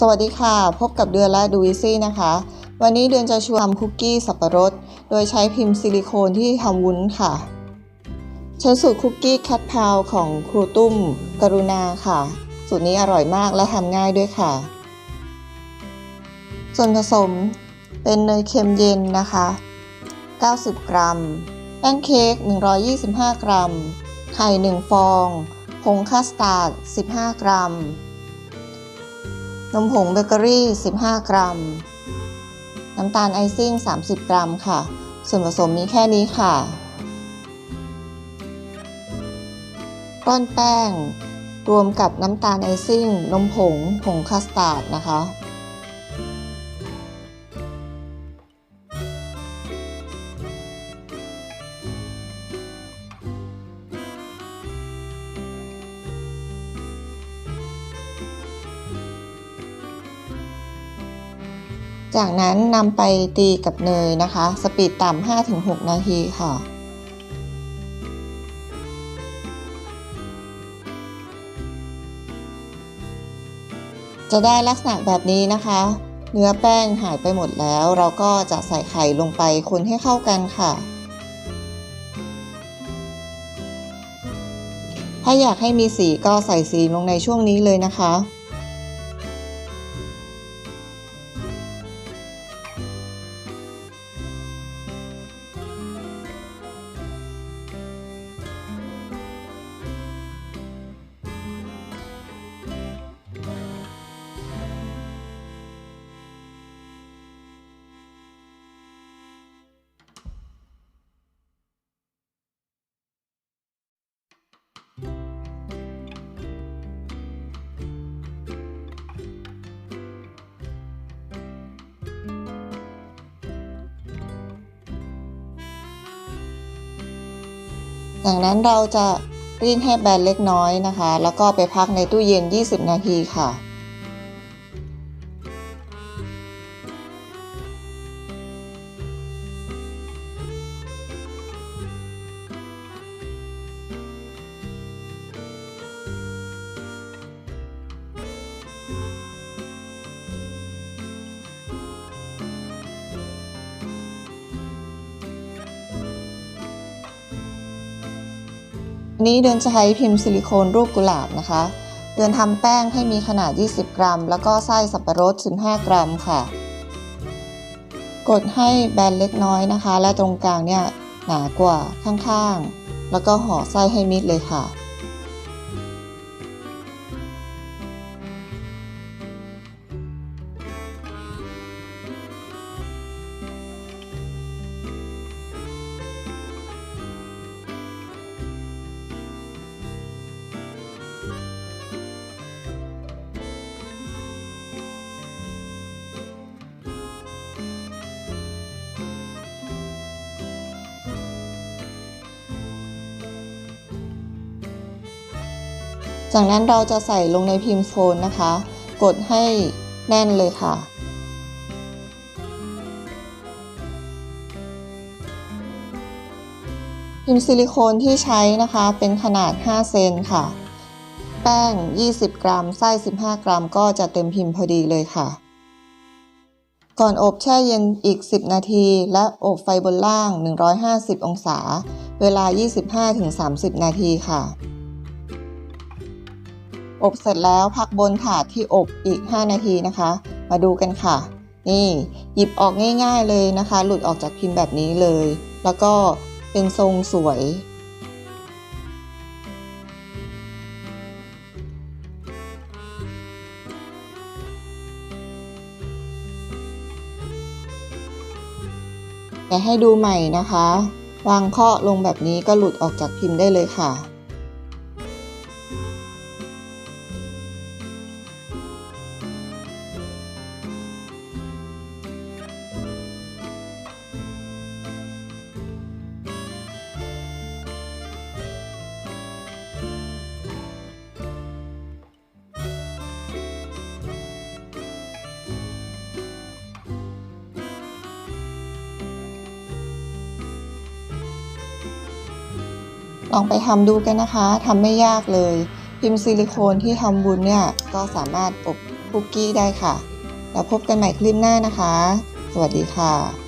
สวัสดีค่ะ พบกับเดือนและดูวิซี่นะคะ วันนี้เดือนจะชวนทำคุกกี้สับปะรด โดยใช้พิมพ์ซิลิโคนที่ทำวุ้นค่ะ ใช้สูตรคุกกี้แคทพาวของครูตุ้ม กรุณาค่ะ สูตรนี้อร่อยมากและทำง่ายด้วยค่ะ ส่วนผสมเป็นเนยเค็มเย็นนะคะ 90 กรัม แป้งเค้ก 125 กรัม ไข่ 1 ฟอง ผงคัสตาร์ด 15 กรัม นมผงเบเกอรี่ 15 กรัม น้ำตาลไอซิ่ง 30 กรัมค่ะ ส่วนผสมมีแค่นี้ค่ะก้อนแป้ง รวมกับน้ำตาลไอซิ่ง นมผง ผงคัสตาร์ดนะคะ จากนั้นนำไปตีกับเนยนะคะ สปีดต่ำ 5-6 นาทีค่ะ จะได้ลักษณะแบบนี้นะคะ เนื้อแป้งหายไปหมดแล้ว เราก็จะใส่ไข่ลงไปคนให้เข้ากันค่ะ ถ้าอยากให้มีสีก็ใส่สีลงในช่วงนี้เลยนะคะ จากนั้นเราจะรีดให้แบนเล็กน้อยนะคะ แล้วก็ไปพักในตู้เย็น 20 นาทีค่ะ นี้เดือนจะใช้พิมพ์ซิลิโคนรูปกุหลาบนะคะ เดือนทำแป้งให้มีขนาด 20 กรัม แล้วก็ไส้สับปะรด 15 กรัมค่ะ กดให้แบนเล็กน้อยนะคะ และตรงกลางเนี่ยหนากว่าข้างๆ แล้วก็ห่อไส้ให้มิดเลยค่ะ จากนั้นเราจะใส่ลงในพิมพ์โฟนนะคะ กดให้แน่นเลยค่ะ พิมพ์ซิลิโคนที่ใช้นะคะเป็นขนาด 5 เซนค่ะ แป้ง 20 กรัม ไส้ 15 กรัม ก็จะเต็มพิมพ์พอดีเลยค่ะ ก่อนอบแช่เย็นอีก 10 นาที และอบไฟบนล่าง 150 องศา เวลา 25-30 นาทีค่ะ อบเสร็จแล้วพักบนถาดที่อบอีก 5 นาทีนะคะ มาดูกันค่ะ นี่หยิบออกง่ายๆเลยนะคะ หลุดออกจากพิมพ์แบบนี้เลย แล้วก็เป็นทรงสวย แต่ให้ดูใหม่นะคะ วางเคาะลงแบบนี้ก็หลุดออกจากพิมพ์ได้เลยค่ะ ลองไปทำดูกันนะคะทำไม่ยากเลย พิมพ์ซิลิโคนที่ทำบุญเนี่ยก็สามารถอบคุกกี้ได้ค่ะ แล้วพบกันใหม่คลิปหน้านะคะ สวัสดีค่ะ